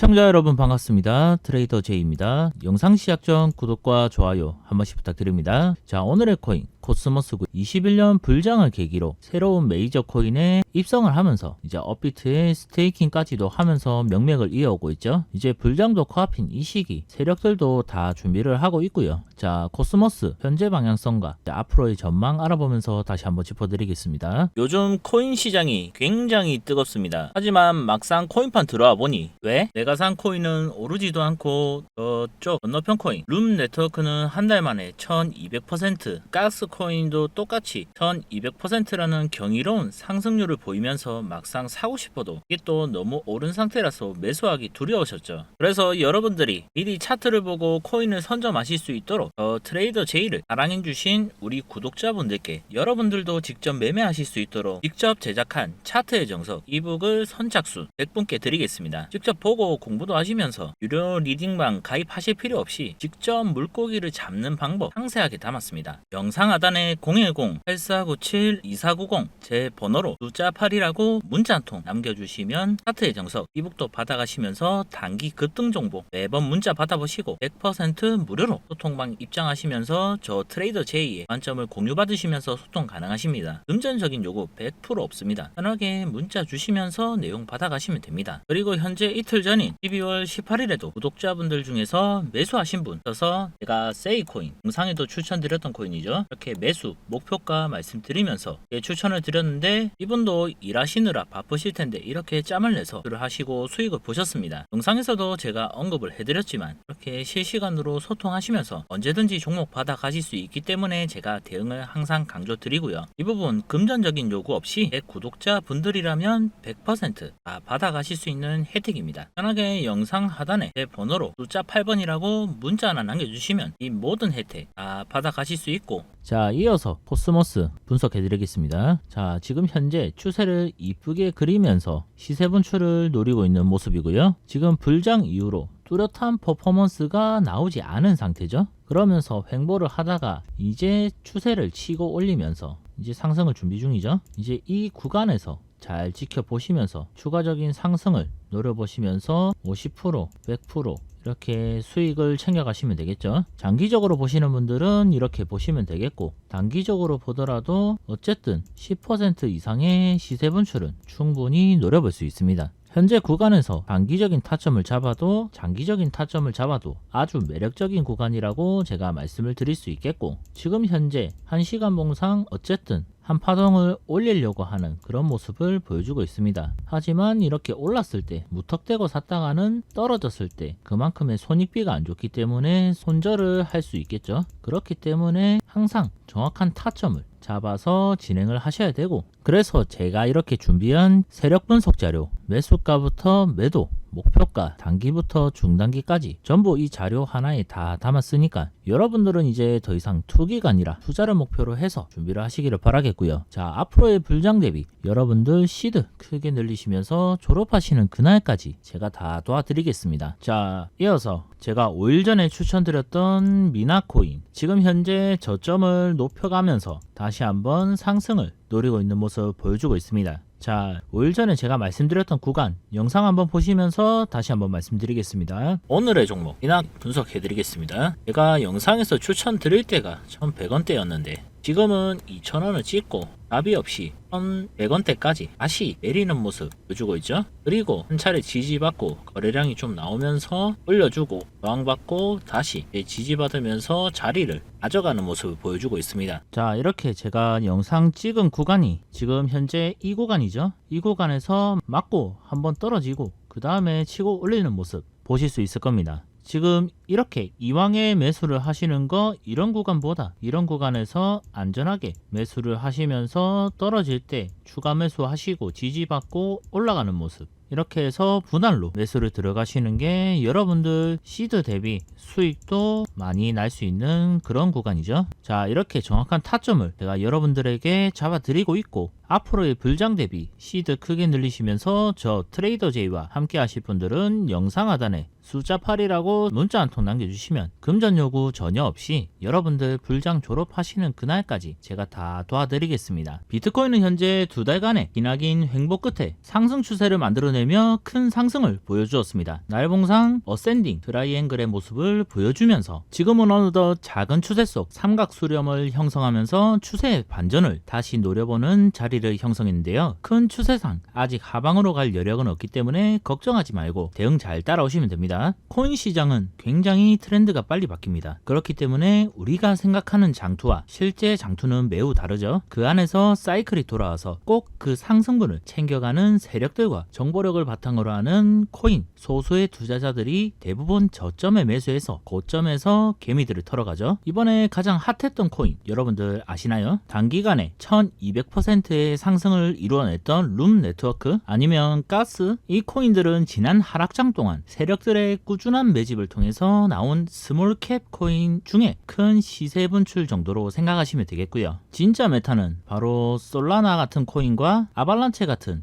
시청자 여러분 반갑습니다. 트레이더 제이입니다. 영상 시작 전 구독과 좋아요 한 번씩 부탁드립니다. 자, 오늘의 코인 코스모스 21년 불장을 계기로 새로운 메이저 코인에 입성을 하면서 이제 업비트의 스테이킹까지도 하면서 명맥을 이어오고 있죠. 이제 불장도 코앞인 이 시기 세력들도 다 준비를 하고 있고요. 자, 코스모스 현재 방향성과 앞으로의 전망 알아보면서 다시 한번 짚어드리겠습니다. 요즘 코인 시장이 굉장히 뜨겁습니다. 하지만 막상 코인판 들어와 보니 왜? 내가 산 코인은 오르지도 않고 저쪽 건너편 코인 룸 네트워크는 한 달 만에 1200% 가스 코인도 똑같이 1200%라는 경이로운 상승률을 보이면서 막상 사고 싶어도 이게 또 너무 오른 상태라서 매수하기 두려우셨죠. 그래서 여러분들이 미리 차트를 보고 코인을 선점하실 수 있도록 저 트레이더 제이를 사랑해 주신 우리 구독자분들께 여러분들도 직접 매매하실 수 있도록 직접 제작한 차트의 정석 이북을 선착순 100분께 드리겠습니다. 직접 보고 공부도 하시면서 유료 리딩방 가입하실 필요 없이 직접 물고기를 잡는 방법 상세하게 담았습니다. 영상 에 010-8497-2490 제 번호로 숫자 8이라고 문자 한 통 남겨주시면 차트의 정석 이북도 받아가시면서 단기 급등 정보 매번 문자 받아보시고 100% 무료로 소통방 입장하시면서 저 트레이더 J의 관점을 공유받으시면서 소통 가능하십니다. 금전적인 요구 100% 없습니다. 편하게 문자 주시면서 내용 받아가시면 됩니다. 그리고 현재 이틀 전인 12월 18일에도 구독자분들 중에서 매수하신 분 써서 제가 세이코인 영상에도 추천드렸던 코인이죠. 이렇게 매수 목표가 말씀드리면서 예, 추천을 드렸는데 이분도 일하시느라 바쁘실 텐데 이렇게 짬을 내서 를 하시고 수익을 보셨습니다. 영상에서도 제가 언급을 해드렸지만 이렇게 실시간으로 소통하시면서 언제든지 종목 받아 가실 수 있기 때문에 제가 대응을 항상 강조드리고요. 이 부분 금전적인 요구 없이 제 구독자 분들이라면 100%다 받아 가실 수 있는 혜택입니다. 편하게 영상 하단에 제 번호로 숫자 8번이라고 문자 하나 남겨주시면 이 모든 혜택 다 받아 가실 수 있고 자 이어서 코스모스 분석해 드리겠습니다. 자 지금 현재 추세를 이쁘게 그리면서 시세 분출을 노리고 있는 모습이고요. 지금 불장 이후로 뚜렷한 퍼포먼스가 나오지 않은 상태죠. 그러면서 횡보를 하다가 이제 추세를 치고 올리면서 이제 상승을 준비 중이죠. 이제 이 구간에서 잘 지켜보시면서 추가적인 상승을 노려보시면서 50%, 100% 이렇게 수익을 챙겨가시면 되겠죠. 장기적으로 보시는 분들은 이렇게 보시면 되겠고, 단기적으로 보더라도 어쨌든 10% 이상의 시세 분출은 충분히 노려볼 수 있습니다. 현재 구간에서 단기적인 타점을 잡아도 장기적인 타점을 잡아도 아주 매력적인 구간이라고 제가 말씀을 드릴 수 있겠고 지금 현재 1시간 봉상 어쨌든 한 파동을 올리려고 하는 그런 모습을 보여주고 있습니다. 하지만 이렇게 올랐을 때 무턱대고 샀다가는 떨어졌을 때 그만큼의 손익비가 안 좋기 때문에 손절을 할 수 있겠죠. 그렇기 때문에 항상 정확한 타점을 잡아서 진행을 하셔야 되고 그래서 제가 이렇게 준비한 세력 분석 자료 매수가부터 매도 목표가 단기부터 중단기까지 전부 이 자료 하나에 다 담았으니까 여러분들은 이제 더 이상 투기가 아니라 투자를 목표로 해서 준비를 하시기를 바라겠고요. 자 앞으로의 불장 대비 여러분들 시드 크게 늘리시면서 졸업하시는 그날까지 제가 다 도와드리겠습니다. 자 이어서 제가 5일 전에 추천드렸던 미나코인 지금 현재 저점을 높여가면서 다시 한번 상승을 노리고 있는 모습 보여주고 있습니다. 자, 5일 전에 제가 말씀드렸던 구간 영상 한번 보시면서 다시 한번 말씀드리겠습니다. 오늘의 종목 이낙 분석해 드리겠습니다. 제가 영상에서 추천드릴 때가 1,100원대였는데 지금은 2,000원을 찍고 나비 없이 1,100원대까지 다시 내리는 모습 보여주고 있죠. 그리고 한 차례 지지받고 거래량이 좀 나오면서 올려주고 저항받고 다시 지지받으면서 자리를 가져가는 모습을 보여주고 있습니다. 자 이렇게 제가 영상 찍은 구간이 지금 현재 이 구간이죠. 이 구간에서 맞고 한번 떨어지고 그 다음에 치고 올리는 모습 보실 수 있을 겁니다. 지금 이렇게 이왕에 매수를 하시는 거 이런 구간보다 이런 구간에서 안전하게 매수를 하시면서 떨어질 때 추가 매수 하시고 지지받고 올라가는 모습 이렇게 해서 분할로 매수를 들어가시는 게 여러분들 시드 대비 수익도 많이 날 수 있는 그런 구간이죠. 자, 이렇게 정확한 타점을 제가 여러분들에게 잡아 드리고 있고 앞으로의 불장 대비 시드 크게 늘리시면서 저 트레이더 제이와 함께 하실 분들은 영상 하단에 숫자 8이라고 문자 한통 토통 남겨주시면 금전 요구 전혀 없이 여러분들 불장 졸업하시는 그날까지 제가 다 도와드리겠습니다. 비트코인은 현재 두 달간의 기나긴 횡보 끝에 상승 추세를 만들어내며 큰 상승을 보여주었습니다. 날봉상 어센딩 트라이앵글의 모습을 보여주면서 지금은 어느덧 작은 추세 속 삼각 수렴을 형성하면서 추세의 반전을 다시 노려보는 자리를 형성했는데요. 큰 추세상 아직 하방으로 갈 여력은 없기 때문에 걱정하지 말고 대응 잘 따라오시면 됩니다. 코인 시장은 굉장히 트렌드가 빨리 바뀝니다. 그렇기 때문에 우리가 생각하는 장투와 실제 장투는 매우 다르죠. 그 안에서 사이클이 돌아와서 꼭 그 상승분을 챙겨가는 세력들과 정보력을 바탕으로 하는 코인 소수의 투자자들이 대부분 저점에 매수해서 고점에서 개미들을 털어가죠. 이번에 가장 핫했던 코인 여러분들 아시나요? 단기간에 1200%의 상승을 이루어냈던 룸 네트워크 아니면 가스 이 코인들은 지난 하락장 동안 세력들의 꾸준한 매집을 통해서 나온 스몰캡 코인 중에 큰 시세 분출 정도로 생각하시면 되겠고요. 진짜 메타는 바로 솔라나 같은 코인과 아발란체 같은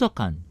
한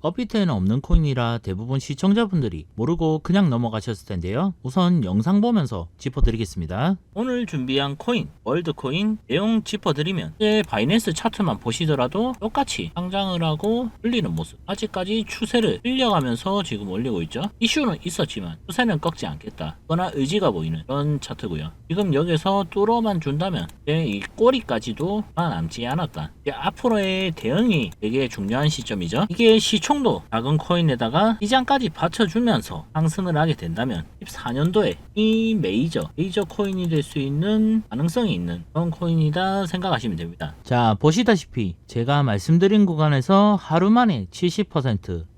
업비트에는 없는 코인이라 대부분 시청자분들이 모르고 그냥 넘어가셨을 텐데요. 우선 영상 보면서 짚어드리겠습니다. 오늘 준비한 코인, 월드코인 내용 짚어드리면 이제 바이낸스 차트만 보시더라도 똑같이 상장을 하고 흘리는 모습 아직까지 추세를 흘려가면서 지금 올리고 있죠. 이슈는 있었지만 추세는 꺾지 않겠다. 거나 의지가 보이는 그런 차트고요. 지금 여기서 뚫어만 준다면 이 꼬리까지도 남지 않았다. 앞으로의 대응이 되게 중요한 시점이죠. 이게 시총도 작은 코인에다가 시장까지 받쳐주면서 상승을 하게 된다면 14년도에 이 메이저 메이저 코인이 될 수 있는 가능성이 있는 그런 코인이다 생각하시면 됩니다. 자 보시다시피 제가 말씀드린 구간에서 하루 만에 70%